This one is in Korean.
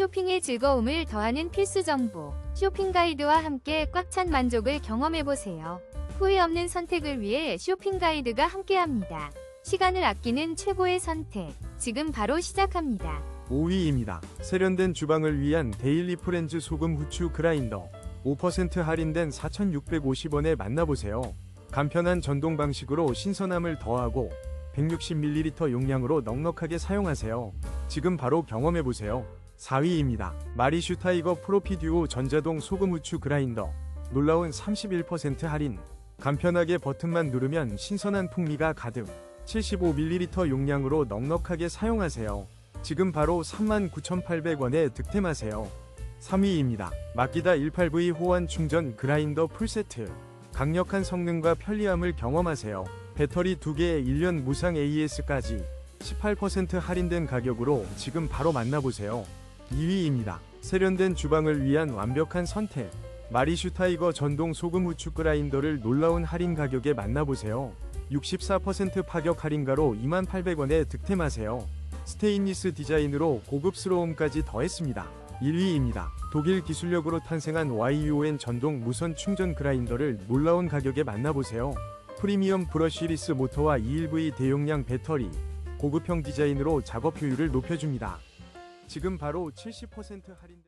쇼핑의 즐거움을 더하는 필수 정보. 쇼핑 가이드와 함께 꽉 찬 만족을 경험해보세요. 후회 없는 선택을 위해 쇼핑 가이드가 함께합니다. 시간을 아끼는 최고의 선택. 지금 바로 시작합니다. 5위입니다. 세련된 주방을 위한 데일리 프렌즈 소금 후추 그라인더 5% 할인된 4,650원에 만나보세요. 간편한 전동 방식으로 신선함을 더하고 160ml 용량으로 넉넉하게 사용하세요. 지금 바로 경험해보세요. 4위입니다. 마리슈 타이거 프로피 듀오 전자동 소금 후추 그라인더 놀라운 31% 할인 간편하게 버튼만 누르면 신선한 풍미가 가득 75ml 용량으로 넉넉하게 사용하세요. 지금 바로 39,800원에 득템하세요. 3위입니다. 마키다 18V 호환 충전 그라인더 풀세트. 강력한 성능과 편리함을 경험하세요. 배터리 2개에 1년 무상 AS까지 18% 할인된 가격으로 지금 바로 만나보세요. 2위입니다. 세련된 주방을 위한 완벽한 선택. 마리슈 타이거 전동 소금 후추 그라인더를 놀라운 할인 가격에 만나보세요. 64% 파격 할인가로 28,000원에 득템하세요. 스테인리스 디자인으로 고급스러움까지 더했습니다. 1위입니다. 독일 기술력으로 탄생한 YUN 전동 무선 충전 그라인더를 놀라운 가격에 만나보세요. 프리미엄 브러쉬리스 모터와 21V 대용량 배터리, 고급형 디자인으로 작업 효율을 높여줍니다. 지금 바로 70% 할인